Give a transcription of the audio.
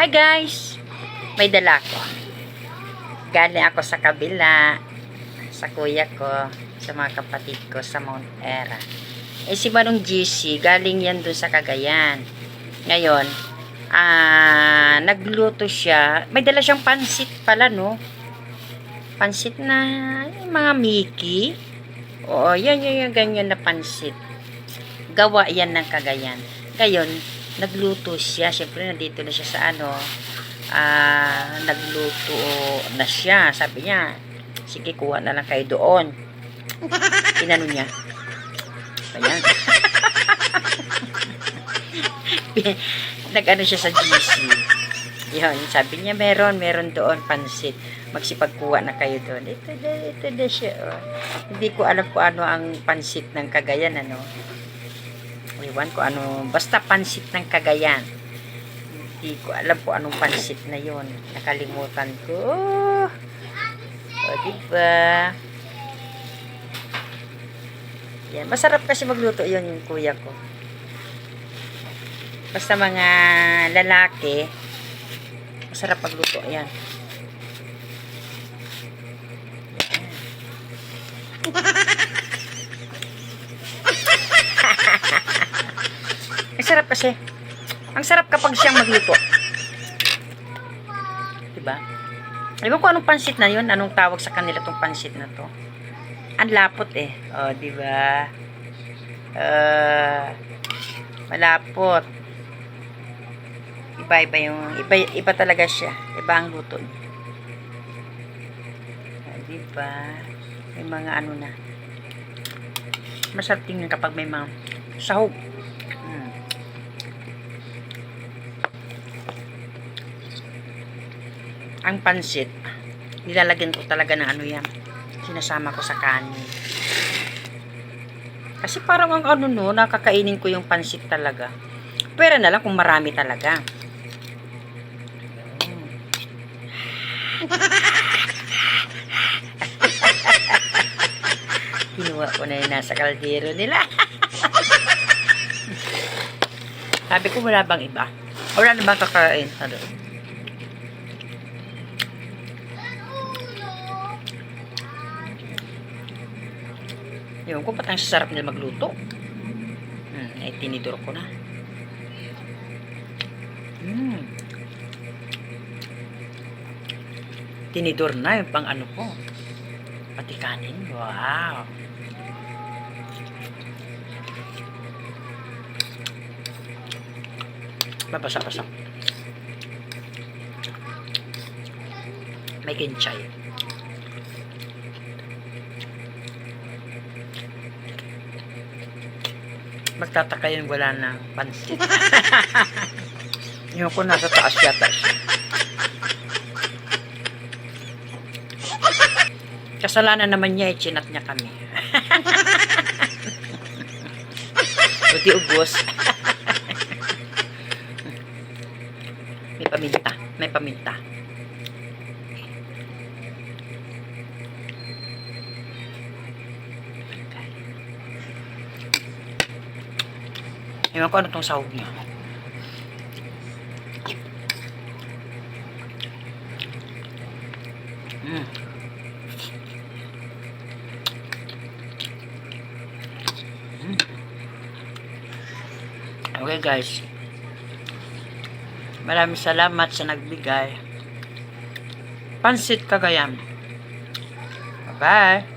Hi guys! May dala ko. Galing ako sa kabila, sa kuya ko, sa mga kapatid ko sa Mount Era. Eh si Manong GC, galing yan dun sa Cagayan. Ngayon, ah, nagluto siya. May dala siyang pansit pala, no? Pansit na, mga Mickey. Oo, yan, yan, yan, ganyan na pansit. Gawa yan ng Cagayan. Ngayon, nagluto siya. Siyempre, nandito na siya sa ano, ah, nagluto na siya. Sabi niya, sige, kuha na lang kayo doon. Inano niya. Ayan. Nag-ano siya sa GC. Yun, sabi niya, meron, meron doon pansit. Magsipagkuha na kayo doon. Ito na, ito na siya. Oh. Hindi ko alam kung ano ang pansit ng Cagayan, ano. Iwan ko ano, basta pansit ng Cagayan. Hindi ko alam kung anong pansit na yon Nakalimutan ko. O, diba? Yan. Masarap kasi magluto yun yung kuya ko. Basta mga lalaki, masarap magluto. Yan. Ang sarap kasi. Ang sarap kapag siyang magluto. Diba? Ewan ko anong pansit na yun. Anong tawag sa kanila tong pansit na to. Ang lapot eh. O, oh, diba? Uh, malapot. Iba-iba yung, iba, iba talaga siya. Iba ang luto niya. O, diba? May mga ano na. Masarap tingnan kapag may mga sahog. Hmm. Ang pansit, nilalagyan ko talaga ng ano yan. Sinasama ko sa kanin. Kasi parang ang ano no, nakakainin ko yung pansit talaga. Pwera na lang kung marami talaga. Kinuha ko na yung nasa kaldero nila. Sabi ko wala bang iba? Wala na bang kakain? Ano? Ewan ko, ba't ang sasarap nila magluto? Hmm, ay tinidor ko na. Hmm. Tinidor na yung pang ano ko. Pati kanin. Wow. Mabasa-basa. May kinchay. Magtataka yun wala na pansit. yung ko nasa taas yata siya. Kasalanan naman niya, eh, chinat niya kami. Buti ubos. may paminta. May paminta. Ewan ko ano tong sahog niya. Mm. Okay guys. Maraming salamat sa nagbigay. Pansit Cagayan. Bye-bye.